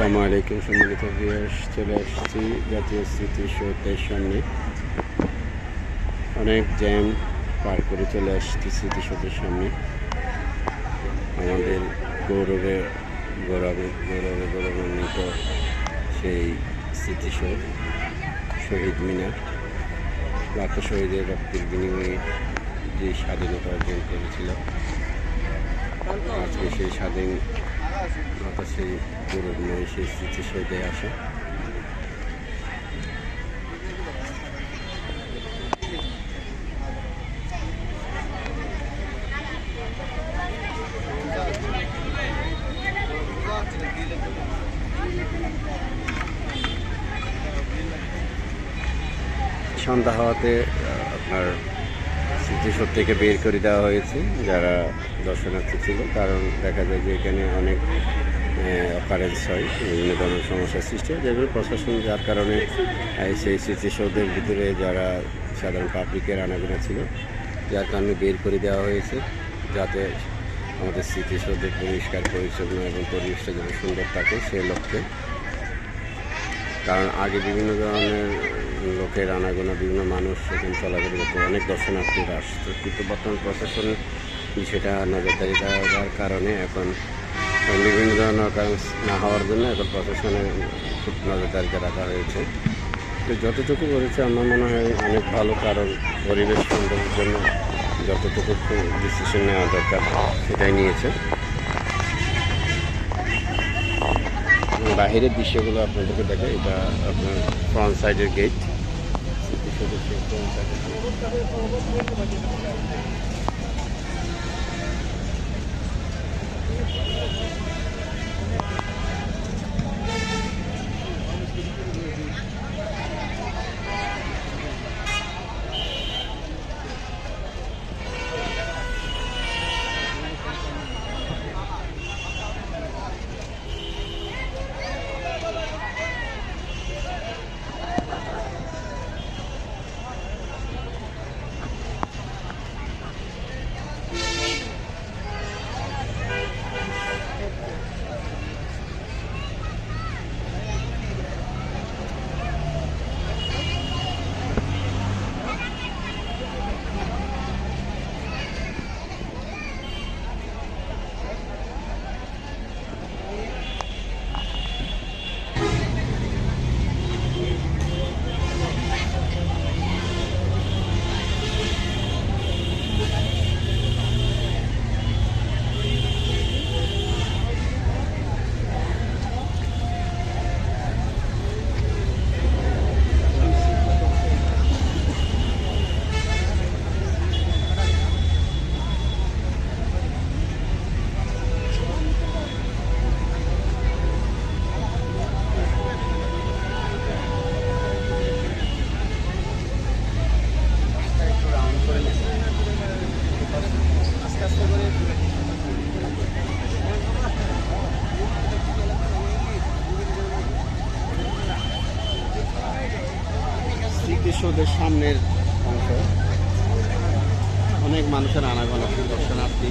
আসসালামু আলাইকুম সম্মানিত ভিউয়ার্স চলে আসছি জাতীয় স্মৃতিসৌধের সামনে। অনেক জ্যাম পার করে চলে আসছি স্মৃতিসৌধের সামনে। আমাদের গৌরবে গৌরবে গৌরবে গৌরবান্বিত সেই স্মৃতিসৌধ, শহীদ মিনার। লাখো শহীদের রক্তের বিনিময়ে যে স্বাধীনতা অর্জন করেছিল, আজকে সেই স্বাধীন মাতা সেই গৌরবময় সেই স্মৃতিসৌধে আসা সন্ধ্যা হওয়াতে আপনার স্মৃতিসৌধ থেকে বের করে দেওয়া হয়েছে, যারা দর্শনার্থী ছিল, কারণ দেখা যায় যে এখানে অনেক অকারেন্স হয়, বিভিন্ন ধরনের সমস্যার সৃষ্টি হয়, যেগুলো প্রশাসন যার কারণে সেই স্মৃতিসৌধের ভিতরে যারা সাধারণ পাবলিকের আনাগোনা ছিল, যার কারণে বের করে দেওয়া হয়েছে, যাতে আমাদের স্মৃতিসৌধের পরিষ্কার পরিচ্ছন্ন এবং পরিবেশটা যেন সুন্দর থাকে সে লক্ষ্যে। কারণ আগে বিভিন্ন ধরনের লোকের আনাগোনা, বিভিন্ন মানুষ এখানে চলাচল করতো, অনেক দর্শনার্থীরা আসতো। কিন্তু বর্তমান প্রশাসন সেটা নজরদারি দেওয়ার কারণে এখন বিভিন্ন ধরনের অকারেন্স না হওয়ার জন্য এখন প্রশাসনের খুব নজরদারিতে রাখা হয়েছে। তো যতটুকু করেছে, আমার মনে হয় অনেক ভালো কারণ পরিবেশ সুন্দরের জন্য যতটুকু ডিসিশন নেওয়া দরকার সেটাই নিয়েছে। বাহিরের দৃশ্যগুলো আপনাদেরকে দেখে এটা আপনার ফ্রন্ট সাইডের গেট স্মৃতিসৌধের সামনের অংশ। অনেক মানুষের আনাগোনা দর্শনার্থী